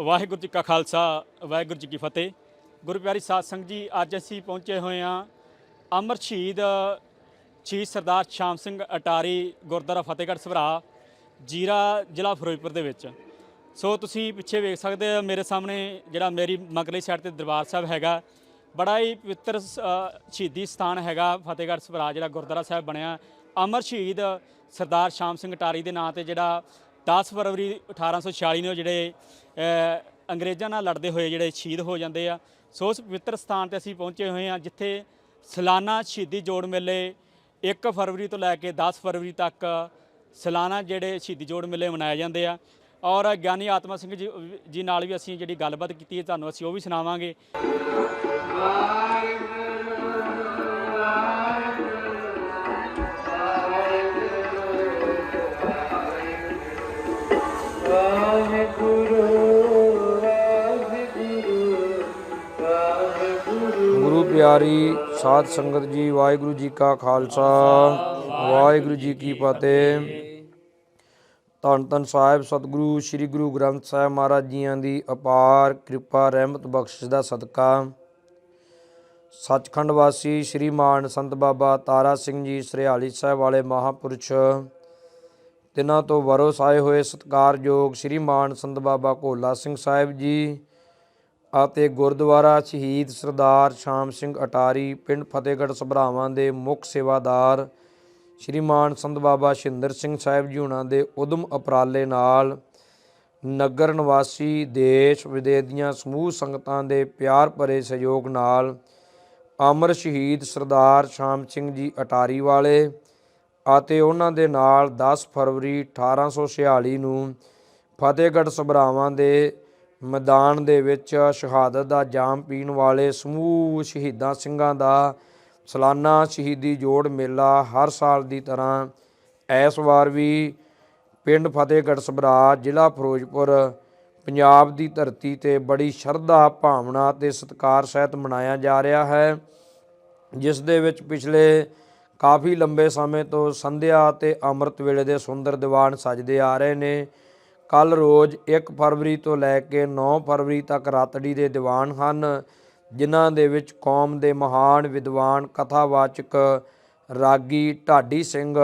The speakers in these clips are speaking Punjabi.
ਵਾਹਿਗੁਰੂ ਜੀ ਕਾ ਖਾਲਸਾ, ਵਾਹਿਗੁਰੂ ਜੀ ਕੀ ਫਤਿਹ। ਗੁਰੂ ਪਿਆਰੀ ਸਾਧ ਸੰਗਤ ਜੀ, ਅੱਜ ਅਸੀਂ ਪਹੁੰਚੇ ਹੋਏ ਹਾਂ ਅਮਰ ਸ਼ਹੀਦ ਸ਼ਹੀਦ ਸਰਦਾਰ ਸ਼ਾਮ ਸਿੰਘ ਅਟਾਰੀ ਗੁਰਦੁਆਰਾ ਫਤਿਹਗੜ੍ਹ ਸਭਰਾ, ਜੀਰਾ ਜ਼ਿਲ੍ਹਾ ਫਿਰੋਜ਼ਪੁਰ ਦੇ ਵਿੱਚ। ਸੋ ਤੁਸੀਂ ਪਿੱਛੇ ਵੇਖ ਸਕਦੇ ਹੋ, ਮੇਰੇ ਸਾਹਮਣੇ ਜਿਹੜਾ ਮੇਰੀ ਮਗਰਲੀ ਸਾਈਡ ਤੇ ਦਰਬਾਰ ਸਾਹਿਬ ਹੈਗਾ, ਬੜਾ ਹੀ ਪਵਿੱਤਰ ਸ- ਸ਼ਹੀਦੀ ਸਥਾਨ ਹੈਗਾ ਫਤਿਹਗੜ੍ਹ ਸਭਰਾ, ਜਿਹੜਾ ਗੁਰਦੁਆਰਾ ਸਾਹਿਬ ਬਣਿਆ। ਅਮਰ ਸ਼ਹੀਦ ਸਰਦਾਰ ਸ਼ਾਮ ਸਿੰਘ ਅਟਾਰੀ ਦੇ ਨਾਂ ਤੇ ਜਿਹੜਾ 10 ਫਰਵਰੀ 1846 ਨੂੰ ਜਿਹੜੇ ਅੰਗਰੇਜ਼ਾਂ ਨਾਲ ਲੜਦੇ ਹੋਏ ਜਿਹੜੇ ਸ਼ਹੀਦ ਹੋ ਜਾਂਦੇ ਆ। ਸੋ ਉਸ ਪਵਿੱਤਰ ਸਥਾਨ ਤੇ ਅਸੀਂ ਪਹੁੰਚੇ ਹੋਏ ਹਾਂ, ਜਿੱਥੇ ਸਾਲਾਨਾ ਸ਼ਹੀਦੀ ਜੋੜ ਮੇਲੇ 1 ਫਰਵਰੀ ਤੋਂ ਲੈ ਕੇ 10 ਫਰਵਰੀ ਤੱਕ ਸਾਲਾਨਾ ਜਿਹੜੇ ਸ਼ਹੀਦੀ ਜੋੜ ਮੇਲੇ ਮਨਾਏ ਜਾਂਦੇ ਆ। ਔਰ ਗਿਆਨੀ ਆਤਮਾ ਸਿੰਘ ਜੀ ਜੀ ਨਾਲ ਵੀ ਅਸੀਂ ਜਿਹੜੀ ਗੱਲਬਾਤ ਕੀਤੀ ਹੈ, ਤੁਹਾਨੂੰ ਅਸੀਂ ਉਹ ਵੀ ਸੁਣਾਵਾਂਗੇ। ਗੁਰੂ ਪਿਆਰੀ ਸਾਧ ਸੰਗਤ ਜੀ, ਵਾਹਿਗੁਰੂ ਜੀ ਕਾ ਖਾਲਸਾ, ਵਾਹਿਗੁਰੂ ਜੀ ਕੀ ਫਤਿਹ। ਧੰਨ ਧੰਨ ਸਾਹਿਬ, ਸਤਿਗੁਰੂ, ਸ੍ਰੀ ਗੁਰੂ ਗ੍ਰੰਥ ਸਾਹਿਬ ਮਹਾਰਾਜ ਜੀਆਂ ਦੀ ਅਪਾਰ ਕਿਰਪਾ, ਰਹਿਮਤ, ਬਖਸ਼ਿਸ਼ ਦਾ ਸਦਕਾ। ਸੱਚਖੰਡ ਵਾਸੀ ਸ੍ਰੀ ਮਾਨ ਸੰਤ ਬਾਬਾ ਤਾਰਾ ਸਿੰਘ ਜੀ, ਸਰਿਆਲੀ ਸਾਹਿਬ ਵਾਲੇ ਮਹਾਪੁਰਸ਼, ਤਿਨਾਂ ਤੋਂ ਵਰੋਸ ਆਏ ਹੋਏ ਸਤਿਕਾਰਯੋਗ ਸ੍ਰੀ ਮਾਨ ਸੰਤ ਬਾਬਾ ਕੋਲਾ ਸਿੰਘ ਸਾਹਿਬ ਜੀ ਅਤੇ ਗੁਰਦੁਆਰਾ ਸ਼ਹੀਦ ਸਰਦਾਰ ਸ਼ਾਮ ਸਿੰਘ ਅਟਾਰੀ, ਪਿੰਡ ਫਤਿਹਗੜ੍ਹ ਸਭਰਾਵਾਂ ਦੇ ਮੁੱਖ ਸੇਵਾਦਾਰ ਸ਼੍ਰੀਮਾਨ ਸੰਤ ਬਾਬਾ ਸ਼ਿੰਦਰ ਸਿੰਘ ਸਾਹਿਬ ਜੀ ਹੁਣਾਂ ਦੇ ਉਦਮ ਅਪਰਾਲੇ ਨਾਲ ਨਗਰ ਨਿਵਾਸੀ ਦੇਸ਼ ਵਿਦੇਸ਼ ਦੀਆਂ ਸਮੂਹ ਸੰਗਤਾਂ ਦੇ ਪਿਆਰ ਭਰੇ ਸਹਿਯੋਗ ਨਾਲ ਅਮਰ ਸ਼ਹੀਦ ਸਰਦਾਰ ਸ਼ਾਮ ਸਿੰਘ ਜੀ ਅਟਾਰੀ ਵਾਲੇ ਅਤੇ ਉਹਨਾਂ ਦੇ ਨਾਲ 10 ਫਰਵਰੀ 1846 ਨੂੰ ਫਤਿਹਗੜ੍ਹ ਸਭਰਾਵਾਂ ਦੇ ਮੈਦਾਨ ਦੇ ਵਿੱਚ ਸ਼ਹਾਦਤ ਦਾ ਜਾਮ ਪੀਣ ਵਾਲੇ ਸਮੂਹ ਸ਼ਹੀਦਾਂ ਸਿੰਘਾਂ ਦਾ ਸਾਲਾਨਾ ਸ਼ਹੀਦੀ ਜੋੜ ਮੇਲਾ ਹਰ ਸਾਲ ਦੀ ਤਰ੍ਹਾਂ ਇਸ ਵਾਰ ਵੀ ਪਿੰਡ ਫਤਿਹਗੜ੍ਹ ਸਭਰਾ ਜ਼ਿਲ੍ਹਾ ਫਿਰੋਜ਼ਪੁਰ, ਪੰਜਾਬ ਦੀ ਧਰਤੀ ਤੇ ਬੜੀ ਸ਼ਰਧਾ, ਭਾਵਨਾ ਤੇ ਸਤਿਕਾਰ ਸਹਿਤ ਮਨਾਇਆ ਜਾ ਰਿਹਾ ਹੈ, ਜਿਸ ਦੇ ਵਿੱਚ ਪਿਛਲੇ ਕਾਫੀ ਲੰਬੇ ਸਮੇਂ ਤੋਂ ਸੰਧਿਆ ਤੇ ਅੰਮ੍ਰਿਤ ਵੇਲੇ ਦੇ ਸੁੰਦਰ ਦੀਵਾਨ ਸਜਦੇ ਆ ਰਹੇ ਨੇ। ਕੱਲ ਰੋਜ਼ 1 ਫਰਵਰੀ ਤੋਂ ਲੈ ਕੇ 9 ਫਰਵਰੀ ਤੱਕ ਰਾਤੜੀ ਦੇ ਦੀਵਾਨ ਹਨ, ਜਿਨ੍ਹਾਂ ਦੇ ਵਿੱਚ ਕੌਮ ਦੇ ਮਹਾਨ ਵਿਦਵਾਨ, ਕਥਾਵਾਚਕ ਰਾਗੀ ਢਾਡੀ ਸਿੰਘ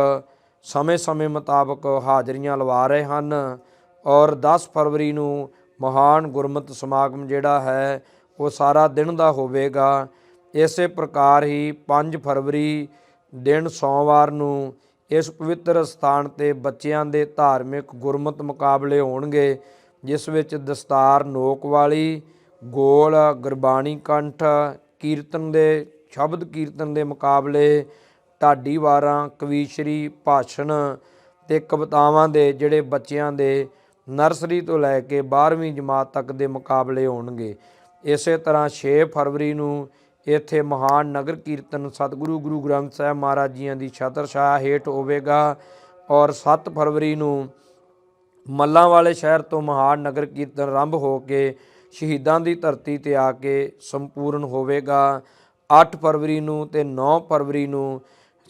ਸਮੇਂ-ਸਮੇਂ ਮੁਤਾਬਕ ਹਾਜ਼ਰੀਆਂ ਲਵਾ ਰਹੇ ਹਨ ਔਰ 10 ਫਰਵਰੀ ਨੂੰ ਮਹਾਨ ਗੁਰਮਤਿ ਸਮਾਗਮ ਜਿਹੜਾ ਹੈ, ਉਹ ਸਾਰਾ ਦਿਨ ਦਾ ਹੋਵੇਗਾ। ਇਸੇ ਪ੍ਰਕਾਰ ਹੀ 5 ਫਰਵਰੀ ਦਿਨ ਸੋਮਵਾਰ ਨੂੰ ਇਸ ਪਵਿੱਤਰ ਸਥਾਨ ਤੇ ਬੱਚਿਆਂ ਦੇ ਧਾਰਮਿਕ ਗੁਰਮਤ ਮੁਕਾਬਲੇ ਹੋਣਗੇ, ਜਿਸ ਵਿੱਚ ਦਸਤਾਰ ਨੋਕ ਵਾਲੀ ਗੋਲ, ਗੁਰਬਾਣੀ ਕੰਠ, ਕੀਰਤਨ ਦੇ, ਸ਼ਬਦ ਕੀਰਤਨ ਦੇ ਮੁਕਾਬਲੇ ਢਾਡੀ ਵਾਰਾਂ ਕਵੀਸ਼ਰੀ, ਭਾਸ਼ਣ ਤੇ ਕਵਿਤਾਵਾਂ ਦੇ ਜਿਹੜੇ ਬੱਚਿਆਂ ਦੇ ਨਰਸਰੀ ਤੋਂ ਲੈ ਕੇ 12ਵੀਂ ਜਮਾਤ ਤੱਕ ਦੇ ਮੁਕਾਬਲੇ ਹੋਣਗੇ। ਇਸੇ ਤਰ੍ਹਾਂ 6 ਫਰਵਰੀ ਨੂੰ ਇੱਥੇ ਮਹਾਨ ਨਗਰ ਕੀਰਤਨ ਸਤਿਗੁਰੂ ਗੁਰੂ ਗ੍ਰੰਥ ਸਾਹਿਬ ਮਹਾਰਾਜ ਜੀਆਂ ਦੀ ਛਤਰ ਹੇਠ ਹੋਵੇਗਾ ਔਰ 7 ਫਰਵਰੀ ਨੂੰ ਮੱਲਾਂ ਵਾਲੇ ਸ਼ਹਿਰ ਤੋਂ ਮਹਾਨ ਨਗਰ ਕੀਰਤਨ ਆਰੰਭ ਹੋ ਕੇ ਸ਼ਹੀਦਾਂ ਦੀ ਧਰਤੀ ਤੇ ਆ ਕੇ ਸੰਪੂਰਨ ਹੋਵੇਗਾ। 8 ਫਰਵਰੀ ਨੂੰ ਤੇ 9 ਫਰਵਰੀ ਨੂੰ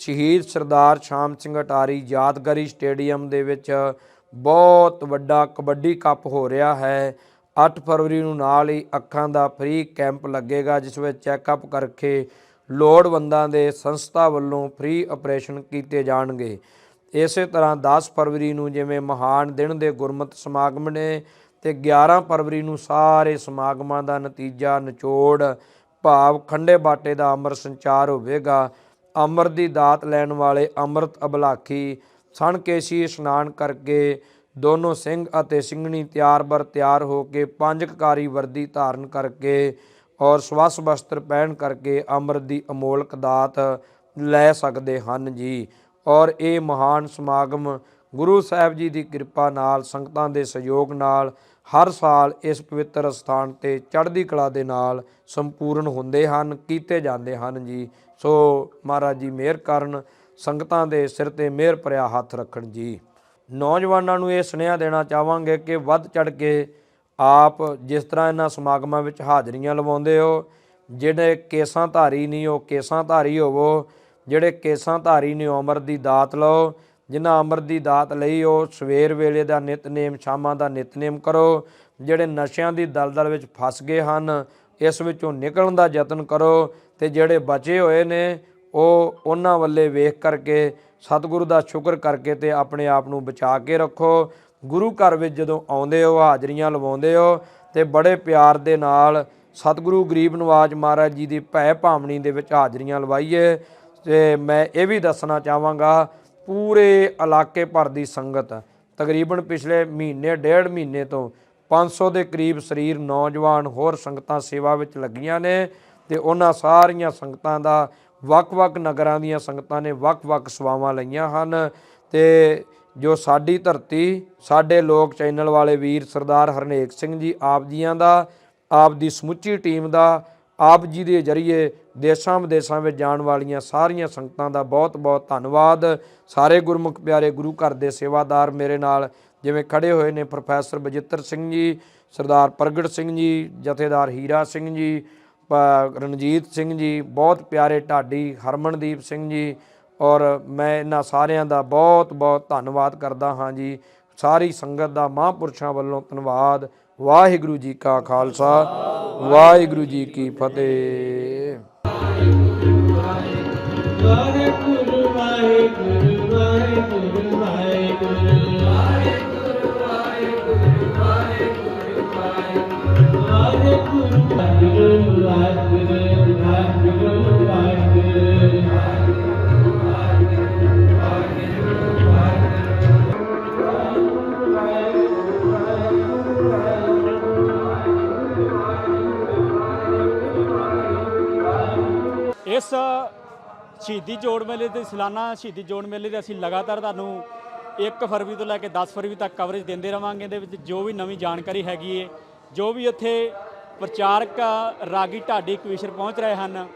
ਸ਼ਹੀਦ ਸਰਦਾਰ ਸ਼ਾਮ ਸਿੰਘ ਅਟਾਰੀ ਯਾਦਗਾਰੀ ਸਟੇਡੀਅਮ ਦੇ ਵਿੱਚ ਬਹੁਤ ਵੱਡਾ ਕਬੱਡੀ ਕੱਪ ਹੋ ਰਿਹਾ ਹੈ। 8 ਫਰਵਰੀ ਨੂੰ ਨਾਲ ਹੀ ਅੱਖਾਂ ਦਾ ਫ੍ਰੀ ਕੈਂਪ ਲੱਗੇਗਾ, ਜਿਸ ਵਿੱਚ ਚੈੱਕਅਪ ਕਰਕੇ ਲੋੜਵੰਦਾਂ ਦੇ ਸੰਸਥਾ ਵੱਲੋਂ ਫ੍ਰੀ ਆਪਰੇਸ਼ਨ ਕੀਤੇ ਜਾਣਗੇ। ਇਸੇ ਤਰ੍ਹਾਂ 10 ਫਰਵਰੀ ਨੂੰ ਜਿਵੇਂ ਮਹਾਨ ਦਿਨ ਦੇ ਗੁਰਮਤਿ ਸਮਾਗਮ ਨੇ ਤੇ 11 ਫਰਵਰੀ ਨੂੰ ਸਾਰੇ ਸਮਾਗਮਾਂ ਦਾ ਨਤੀਜਾ ਨਿਚੋੜ ਭਾਵ ਖੰਡੇ ਬਾਟੇ ਦਾ ਅੰਮ੍ਰਿਤ ਸੰਚਾਰ ਹੋਵੇਗਾ। ਅੰਮ੍ਰਿਤ ਦੀ ਦਾਤ ਲੈਣ ਵਾਲੇ ਅੰਮ੍ਰਿਤ ਅਬਲਾਖੀ ਸਣ ਕੇਸੀ ਇਸ਼ਨਾਨ ਕਰਕੇ ਦੋਨੋਂ ਸਿੰਘ ਅਤੇ ਸਿੰਘਣੀ ਤਿਆਰ ਬਰ ਤਿਆਰ ਹੋ ਕੇ ਪੰਜ ਕਕਾਰੀ ਵਰਦੀ ਧਾਰਨ ਕਰਕੇ ਔਰ ਸਵਸ ਵਸਤਰ ਪਹਿਨ ਕਰਕੇ ਅੰਮ੍ਰਿਤ ਦੀ ਅਮੋਲਕ ਦਾਤ ਲੈ ਸਕਦੇ ਹਨ ਜੀ। ਔਰ ਇਹ ਮਹਾਨ ਸਮਾਗਮ ਗੁਰੂ ਸਾਹਿਬ ਜੀ ਦੀ ਕਿਰਪਾ ਨਾਲ, ਸੰਗਤਾਂ ਦੇ ਸਹਿਯੋਗ ਨਾਲ ਹਰ ਸਾਲ ਇਸ ਪਵਿੱਤਰ ਸਥਾਨ ਤੇ ਚੜ੍ਹਦੀ ਕਲਾ ਦੇ ਨਾਲ ਸੰਪੂਰਨ ਹੁੰਦੇ ਹਨ, ਕੀਤੇ ਜਾਂਦੇ ਹਨ ਜੀ। ਸੋ ਮਹਾਰਾਜ ਜੀ ਮਿਹਰ ਕਰਨ, ਸੰਗਤਾਂ ਦੇ ਸਿਰ ਤੇ ਮਿਹਰ ਭਰਿਆ ਹੱਥ ਰੱਖਣ ਜੀ। ਨੌਜਵਾਨਾਂ ਨੂੰ ਇਹ ਸੁਨੇਹਾ ਦੇਣਾ ਚਾਹਾਂਗੇ ਕਿ ਵੱਧ ਚੜ ਕੇ ਆਪ ਜਿਸ ਤਰ੍ਹਾਂ ਇਹਨਾਂ ਸਮਾਗਮਾਂ ਵਿੱਚ ਹਾਜ਼ਰੀਆਂ ਲਵਾਉਂਦੇ ਹੋ, ਜਿਹੜੇ ਕੇਸਾਂ ਧਾਰੀ ਨਹੀਂ, ਉਹ ਕੇਸਾਂ ਧਾਰੀ ਹੋਵੋ, ਜਿਹੜੇ ਕੇਸਾਂ ਧਾਰੀ ਨੇ ਉਹ ਅਮਰ ਦੀ ਦਾਤ ਲਓ, ਜਿਨ੍ਹਾਂ ਅਮਰ ਦੀ ਦਾਤ ਲਈ ਉਹ ਸਵੇਰ ਵੇਲੇ ਦਾ ਨਿਤਨੇਮ, ਸ਼ਾਮਾਂ ਦਾ ਨਿਤਨੇਮ ਕਰੋ, ਜਿਹੜੇ ਨਸ਼ਿਆਂ ਦੀ ਦਲਦਲ ਵਿੱਚ ਫਸ ਗਏ ਹਨ, ਇਸ ਵਿੱਚੋਂ ਨਿਕਲਣ ਦਾ ਯਤਨ ਕਰੋ ਤੇ ਜਿਹੜੇ ਬਚੇ ਹੋਏ ਨੇ ਉਹ ਉਹਨਾਂ ਵੱਲੇ ਵੇਖ ਕਰਕੇ, ਸਤਿਗੁਰੂ ਦਾ ਸ਼ੁਕਰ ਕਰਕੇ ਤੇ ਆਪਣੇ ਆਪ ਨੂੰ ਬਚਾ ਕੇ ਰੱਖੋ। ਗੁਰੂ ਘਰ ਵਿੱਚ ਜਦੋਂ ਆਉਂਦੇ ਹੋ, ਹਾਜ਼ਰੀਆਂ ਲਵਾਉਂਦੇ ਹੋ ਤੇ ਬੜੇ ਪਿਆਰ ਦੇ ਨਾਲ ਸਤਿਗੁਰੂ ਗਰੀਬ ਨਵਾਜ ਮਹਾਰਾਜ ਜੀ ਦੀ ਭੈ ਭਾਵਣੀ ਦੇ ਵਿੱਚ ਹਾਜ਼ਰੀਆਂ ਲਵਾਈਏ। ਤੇ ਮੈਂ ਇਹ ਵੀ ਦੱਸਣਾ ਚਾਹਾਂਗਾ, ਪੂਰੇ ਇਲਾਕੇ ਭਰ ਦੀ ਸੰਗਤ, ਤਕਰੀਬਨ ਪਿਛਲੇ ਮਹੀਨੇ, ਡੇਢ ਮਹੀਨੇ ਤੋਂ 500 ਦੇ ਕਰੀਬ ਸਰੀਰ ਨੌਜਵਾਨ ਹੋਰ ਸੰਗਤਾਂ ਸੇਵਾ ਵਿੱਚ ਲੱਗੀਆਂ ਨੇ ਤੇ ਉਹਨਾਂ ਸਾਰੀਆਂ ਸੰਗਤਾਂ ਦਾ ਵੱਖ-ਵੱਖ ਨਗਰਾਂ ਦੀਆਂ ਸੰਗਤਾਂ ਨੇ ਵੱਖ-ਵੱਖ ਸੇਵਾਵਾਂ ਲਈਆਂ ਹਨ ਤੇ ਜੋ ਸਾਡੀ ਧਰਤੀ, ਸਾਡੇ ਲੋਕ ਚੈਨਲ ਵਾਲੇ ਵੀਰ ਸਰਦਾਰ ਹਰਨੇਕ ਸਿੰਘ ਜੀ ਆਪ ਜੀਆਂ ਦਾ, ਆਪ ਦੀ ਸਮੁੱਚੀ ਟੀਮ ਦਾ, ਆਪ ਜੀ ਦੇ ਜਰੀਏ ਦੇਸ਼ਾਂ ਵਿਦੇਸ਼ਾਂ ਵਿੱਚ ਜਾਣ ਵਾਲੀਆਂ ਸਾਰੀਆਂ ਸੰਗਤਾਂ ਦਾ ਬਹੁਤ-ਬਹੁਤ ਧੰਨਵਾਦ। ਸਾਰੇ ਗੁਰਮੁਖ ਪਿਆਰੇ ਗੁਰੂ ਘਰ ਦੇ ਸੇਵਾਦਾਰ ਮੇਰੇ ਨਾਲ ਜਿਵੇਂ ਖੜੇ ਹੋਏ ਨੇ ਪ੍ਰੋਫੈਸਰ ਬਜਿੱਤਰ ਸਿੰਘ ਜੀ, ਸਰਦਾਰ ਪ੍ਰਗਟ ਸਿੰਘ ਜੀ, ਜਥੇਦਾਰ ਹੀਰਾ ਸਿੰਘ ਜੀ ਰਣਜੀਤ ਸਿੰਘ ਜੀ, ਬਹੁਤ ਪਿਆਰੇ ਢਾਡੀ ਹਰਮਨਦੀਪ ਸਿੰਘ ਜੀ ਔਰ ਮੈਂ ਇਹਨਾਂ ਸਾਰਿਆਂ ਦਾ ਬਹੁਤ ਬਹੁਤ ਧੰਨਵਾਦ ਕਰਦਾ ਹਾਂ ਜੀ। ਸਾਰੀ ਸੰਗਤ ਦਾ ਮਹਾਂਪੁਰਸ਼ਾਂ ਵੱਲੋਂ ਧੰਨਵਾਦ। ਵਾਹਿਗੁਰੂ ਜੀ ਕਾ ਖਾਲਸਾ, ਵਾਹਿਗੁਰੂ ਜੀ ਕੀ ਫਤਿਹ। ਵਾਹਿਗੁਰੂ ਵਾਹਿਗੁਰੂ ਵਾਹਿਗੁਰੂ। ਇਸ ਸ਼ਹੀਦੀ ਜੋੜ ਮੇਲੇ ਦੇ ਸਾਲਾਨਾ ਸ਼ਹੀਦੀ ਜੋੜ ਮੇਲੇ ਦੇ ਅਸੀਂ ਲਗਾਤਾਰ ਤੁਹਾਨੂੰ 1 ਫਰਵਰੀ ਤੋਂ ਲੈ ਕੇ 10 ਫਰਵਰੀ ਤੱਕ ਕਵਰੇਜ ਦਿੰਦੇ ਰਵਾਂਗੇ, ਇਹਦੇ ਵਿੱਚ ਜੋ ਵੀ ਨਵੀਂ ਜਾਣਕਾਰੀ ਹੈਗੀ ਏ ਜੋ ਵੀ ਉੱਥੇ ਪ੍ਰਚਾਰਕ ਰਾਗੀ ਢਾਡੀ ਕਵੀਸ਼ਰ ਪਹੁੰਚ ਰਹੇ ਹਨ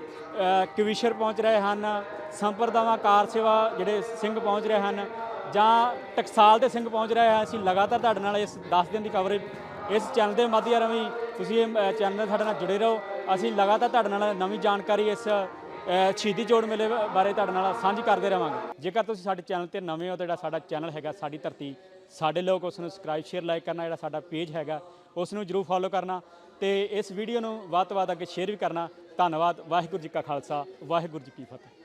ਕਵੀਸ਼ਰ ਪਹੁੰਚ ਰਹੇ ਹਨ, ਸੰਪਰਦਾਵਾਂ ਕਾਰ ਸੇਵਾ ਜਿਹੜੇ ਸਿੰਘ ਪਹੁੰਚ ਰਹੇ ਹਨ, ਜਾਂ ਟਕਸਾਲ ਦੇ ਸਿੰਘ ਪਹੁੰਚ ਰਹੇ ਹਨ, ਅਸੀਂ ਲਗਾਤਾਰ ਤੁਹਾਡੇ ਨਾਲ ਇਸ 10 ਦਿਨ ਦੀ ਕਵਰੇਜ ਇਸ ਚੈਨਲ ਦੇ ਮਾਧਿਅਮ ਰਾਹੀਂ ਤੁਸੀਂ ਇਹ ਚੈਨਲ ਨਾਲ ਸਾਡੇ ਨਾਲ ਜੁੜੇ ਰਹੋ। ਅਸੀਂ ਲਗਾਤਾਰ ਤੁਹਾਡੇ ਨਾਲ ਨਵੀਂ ਜਾਣਕਾਰੀ ਇਸ ਸ਼ਹੀਦੀ ਜੋੜ ਮੇਲੇ ਬਾਰੇ ਤੁਹਾਡੇ ਨਾਲ ਸਾਂਝੀ ਕਰਦੇ ਰਵਾਂਗੇ। ਜੇਕਰ ਤੁਸੀਂ ਸਾਡੇ ਚੈਨਲ ਤੇ ਨਵੇਂ ਹੋ ਤਾਂ ਜਿਹੜਾ ਸਾਡਾ ਚੈਨਲ ਹੈਗਾ ਸਾਡੀ ਧਰਤੀ ਸਾਡੇ ਲੋਕ ਉਸ ਨੂੰ ਸਬਸਕ੍ਰਾਈਬ ਸ਼ੇਅਰ ਲਾਈਕ ਕਰਨਾ, ਜਿਹੜਾ ਸਾਡਾ ਪੇਜ ਹੈਗਾ ਉਸ ਨੂੰ ਜਰੂਰ ਫੋਲੋ ਕਰਨਾ ਤੇ ਇਸ ਵੀਡੀਓ ਨੂੰ ਵੱਧ ਤੋਂ ਵੱਧ ਅੱਗੇ ਸ਼ੇਅਰ ਵੀ ਕਰਨਾ। ਧੰਨਵਾਦ, ਵਾਹਿਗੁਰੂ ਜੀ ਕਾ ਖਾਲਸਾ, ਵਾਹਿਗੁਰੂ ਜੀ ਕੀ ਫਤਿਹ।